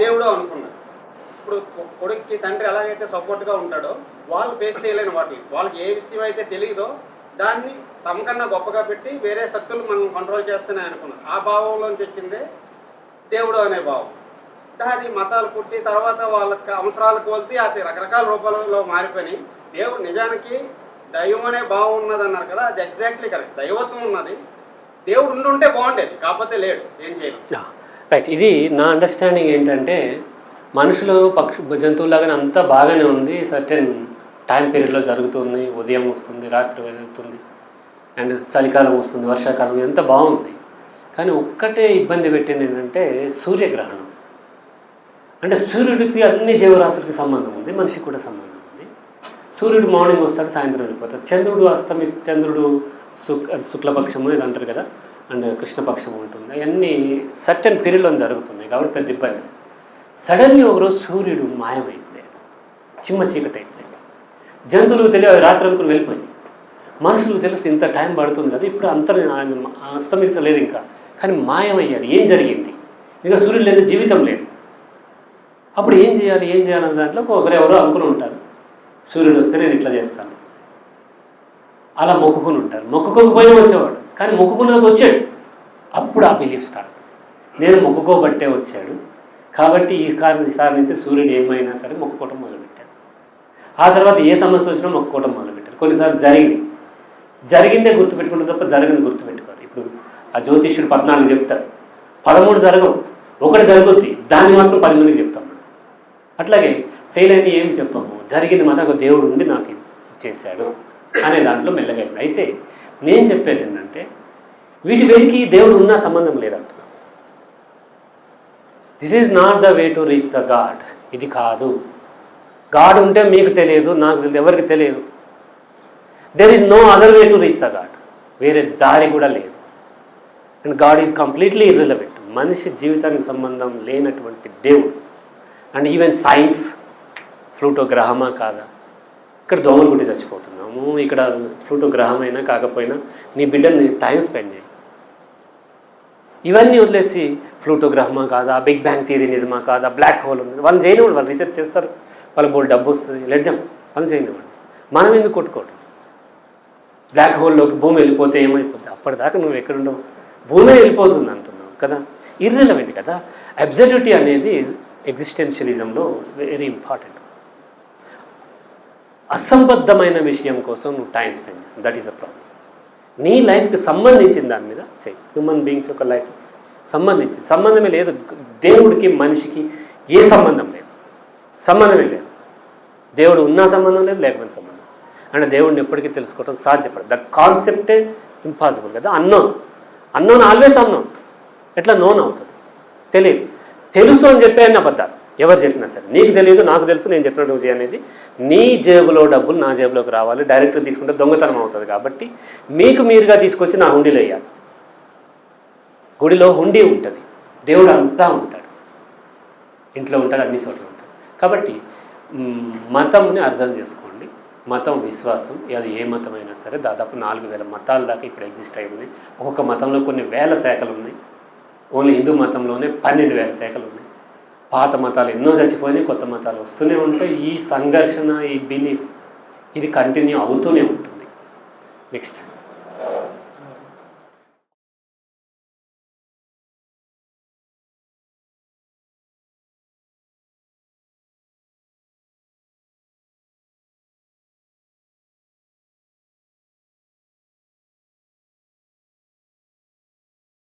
దేవుడు అనుకున్నాడు ఇప్పుడు కొడుక్కి తండ్రి ఎలాగైతే సపోర్ట్గా ఉంటాడో వాళ్ళు ఫేస్ చేయలేని వాటి వాళ్ళకి ఏ విషయం అయితే తెలియదో దాన్ని తమకన్నా గొప్పగా పెట్టి వేరే శక్తులు మనం కంట్రోల్ చేస్తూనే అనుకున్నాం. ఆ భావంలోంచి వచ్చిందే దేవుడు అనే భావం. అది మతాలు పుట్టి తర్వాత వాళ్ళకి అవసరాలు కోల్తి అది రకరకాల రూపాలలో మారిపోయి దేవుడు నిజానికి దైవం అనే భావం ఉన్నది అన్నారు కదా అది ఎగ్జాక్ట్లీ కరెక్ట్ దైవత్వం ఉన్నది. దేవుడు ఉండుంటే బాగుండేది కాకపోతే లేడు ఏం చేయలేదు రైట్ ఇది నా అండర్స్టాండింగ్ ఏంటంటే మనుషులు పక్షి జంతువులాగానే అంతా బాగానే ఉంది. సర్టెన్ టైం పీరియడ్లో జరుగుతుంది ఉదయం వస్తుంది రాత్రి వెళ్తుంది అండ్ చలికాలం వస్తుంది వర్షాకాలం ఇదంతా బాగుంది. కానీ ఒక్కటే ఇబ్బంది పెట్టింది ఏంటంటే సూర్యగ్రహణం. అంటే సూర్యుడికి అన్ని జీవరాశులకి సంబంధం ఉంది మనిషికి కూడా సంబంధం ఉంది. సూర్యుడు మార్నింగ్ వస్తాడు సాయంత్రం వెళ్ళిపోతాడు. చంద్రుడు అస్తమి చంద్రుడు శుక్ శుక్లపక్షము ఇది అంటారు కదా. అండ్ కృష్ణపక్షం ఉంటుంది. అవన్నీ సర్టెన్ పీరియడ్లో జరుగుతున్నాయి కాబట్టి పెద్ద ఇబ్బంది సడన్లీ ఒకరోజు సూర్యుడు మాయమైపోయాడు. చిమ్మ చీకటి అయిపోయాడు జంతువులకు తెలియదు రాత్రి అనుకుని వెళ్ళిపోయింది. మనుషులకు తెలుసు ఇంత టైం పడుతుంది కదా ఇప్పుడు అంత అస్తమించలేదు ఇంకా. కానీ మాయమయ్యాడు. ఏం జరిగింది? ఇంకా సూర్యుడు లేదు జీవితం లేదు. అప్పుడు ఏం చేయాలి ఏం చేయాలన్న దాంట్లో ఒకరెవరో అనుకుని ఉంటారు. సూర్యుడు వస్తే నేను ఇట్లా చేస్తాను. అలా మొక్కుకుని ఉంటారు. మొక్కుకోకపోయినా వచ్చేవాడు. కానీ మొక్కుకున్నది వచ్చాడు. అప్పుడు ఆ బిలీఫ్ స్టార్ట్ నేను మొక్కుకోబట్టే వచ్చాడు. కాబట్టి ఈ కారణం ఈసారి నుంచి సూర్యుడు ఏమైనా సరే మొక్కుకోవటం మొదలుపెట్టాడు. ఆ తర్వాత ఏ సమస్య వచ్చినా మొక్కుకోవటం మొదలుపెట్టారు కొన్నిసార్లు జరిగింది. జరిగిందే గుర్తుపెట్టుకుంటే తప్ప జరిగింది గుర్తుపెట్టుకోరు. ఇప్పుడు ఆ జ్యోతిష్యుడు పద్నాలుగు చెప్తారు పదమూడు జరగవు. ఒకటి జరుగుద్ది. దాన్ని మాత్రం పది మందికి చెప్తాం మనం. అట్లాగే ఫెయిల్ అయిన ఏమి చెప్పాము? జరిగింది మాత్రం ఒక దేవుడు ఉండి నాకు చేశాడు అనే దాంట్లో మెల్లగైంది అయితే నేను చెప్పేది నన్ను వీటి వేడికి దేవుడు ఉన్న సంబంధం లేదంటున్నాం this is not the way to reach the god ఇది కాదు. గాడ్ ఉంటే మీకు తెలియదు నాకు తెలియదు ఎవరికి తెలియదు. There is no other way to reach the god వేరే దారి కూడా లేదు. And god is completely irrelevant మనిషి జీవితానికి సంబంధం లేనటువంటి దేవుడు. అండ్ ఈవెన్ సైన్స్ ఫ్లూటో గ్రహమా కాదా? ఇక్కడ దోమలు గుట్టి చచ్చిపోతున్నాము. ఇక్కడ ఫ్లూటో గ్రహమైనా కాకపోయినా నీ బిడ్డని టైం స్పెండ్ చేయి. ఇవన్నీ వదిలేసి ఫ్లూటో గ్రహమా కాదా బిగ్ బ్యాంగ్ థియరీ నిజమా కాదా బ్లాక్ హోల్ ఉంది. వాళ్ళు చేయనివ్వండి వాళ్ళు రీసెర్చ్ చేస్తారు. వాళ్ళ బోల్ డబ్బు వస్తుంది. లెడ్దాం వాళ్ళు చేయనివ్వండి. మనం ఎందుకు కొట్టుకోవటం? బ్లాక్ హోల్లోకి భూమి వెళ్ళిపోతే ఏమైపోతుంది అప్పటిదాకా నువ్వు ఎక్కడుండవు భూమి వెళ్ళిపోతుంది అంటున్నావు కదా? ఇర్రెలవెంట్ కదా? అబ్జల్యూటీ అనేది ఎగ్జిస్టెన్షియలిజంలో వెరీ ఇంపార్టెంట్ అసంబద్ధమైన విషయం కోసం నువ్వు టైం స్పెండ్ చేస్తుంది దట్ ఈస్ అ ప్రాబ్లం నీ లైఫ్కి సంబంధించిన దాని మీద వచ్చాయి. హ్యూమన్ బీయింగ్స్ యొక్క లైఫ్ సంబంధించి. సంబంధమే లేదు. దేవుడికి మనిషికి ఏ సంబంధం లేదు. సంబంధమే లేదు. దేవుడు ఉన్న సంబంధం లేదు లేకపోయిన సంబంధం అంటే దేవుడిని ఎప్పటికీ తెలుసుకోవడం సాధ్యపడదు. ద కాన్సెప్టే ఇంపాసిబుల్ కదా? అన్నోన్ అన్నోన్ ఆల్వేస్ అన్నోన్ ఎట్లా నోన్ అవుతుంది? తెలియదు తెలుసు అని చెప్పే అబద్ధాలు. ఎవరు చెప్పినా సరే. నీకు తెలియదు నాకు తెలుసు నేను చెప్పినట్టు నువ్వు అనేది. నీ జేబులో డబ్బులు నా జేబులోకి రావాలి. డైరెక్ట్గా తీసుకుంటే దొంగతనం అవుతుంది కాబట్టి మీకు మీరుగా తీసుకొచ్చి నా హుండీలో వేయాలి. గుడిలో హుండీ ఉంటుంది. దేవుడు అంతా ఉంటాడు. ఇంట్లో ఉంటాడు అన్ని చోట్ల ఉంటాడు. కాబట్టి మతంని అర్థం చేసుకోండి. మతం విశ్వాసం అది ఏ మతమైనా సరే దాదాపు నాలుగు వేల మతాల దాకా ఇప్పుడు ఎగ్జిస్ట్ అయి ఉన్నాయి. ఒక్కొక్క మతంలో కొన్ని వేల శాఖలు ఉన్నాయి. ఓన్లీ హిందూ మతంలోనే పన్నెండు వేల శాఖలు ఉన్నాయి. పాత మతాలు ఎన్నో చచ్చిపోయినాయి కొత్త మతాలు వస్తూనే ఉంటాయి. ఈ సంఘర్షణ ఈ బిలీఫ్ ఇది కంటిన్యూ అవుతూనే ఉంటుంది. నెక్స్ట్